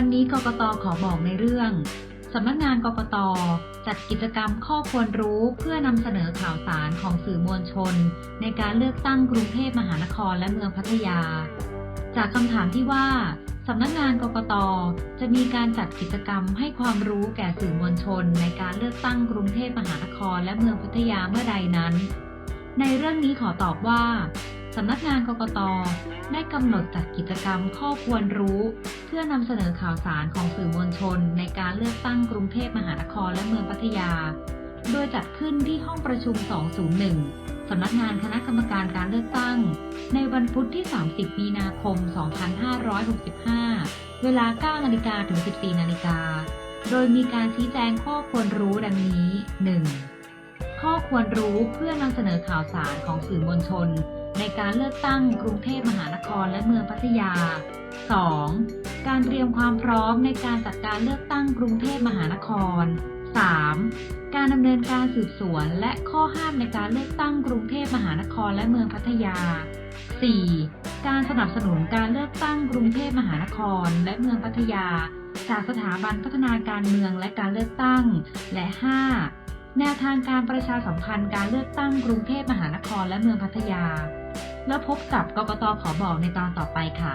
ันี้กกตขอบอกในเรื่องสำนักงานกกตจัดกิจกรรมข้อควรรู้เพื่อนำเสนอข่าวสารของสื่อมวลชน ในการเลือกตั้งกรุงเทพมหานครและเมืองพัทยา จากคำถามที่ว่าสำนักงานกกตจะมีการจัดกิจกรรมให้ความรู้แก่สื่อมวลชน ในการเลือกตั้งกรุงเทพมหานครและเมืองพัทยาเมื่อใดนั้น ในเรื่องนี้ขอตอบว่า สำนักงานกกต ได้กำหนดจัดกิจกรรมข้อควรรู้ เพื่อนำเสนอข่าวสารของสื่อมวลชน ในการเลือกตั้งกรุงเทพมหานครและเมืองพัทยา โดยจัดขึ้นที่ห้องประชุม 201 สำนักงานคณะกรรมการการเลือกตั้ง ในวันพุธที่ 30 มีนาคม 2565 เวลา 9 นาฬิกาถึง 14 นาฬิกา โดยมีการชี้แจงข้อควรรู้ดังนี้ 1. ข้อควรรู้เพื่อนำเสนอข่าวสารของสื่อมวลชน ในการเลือกตั้งกรุงเทพมหานครและเมืองพัทยา 2. การเตรียมความพร้อมในการจัดการเลือกตั้งกรุงเทพมหานคร 3. การดำเนินการสืบสวนและข้อห้ามในการเลือกตั้งกรุงเทพมหานครและเมืองพัทยา 4. การสนับสนุนการเลือกตั้งกรุงเทพมหานครและเมืองพัทยา จากสถาบันพัฒนาการเมืองและการเลือกตั้ง และ 5. แนวทางการประชาสัมพันธ์การเลือกตั้งกรุงเทพมหานครและเมืองพัทยา แล้วพบกับกกตขอบอกในตอนต่อไปค่ะ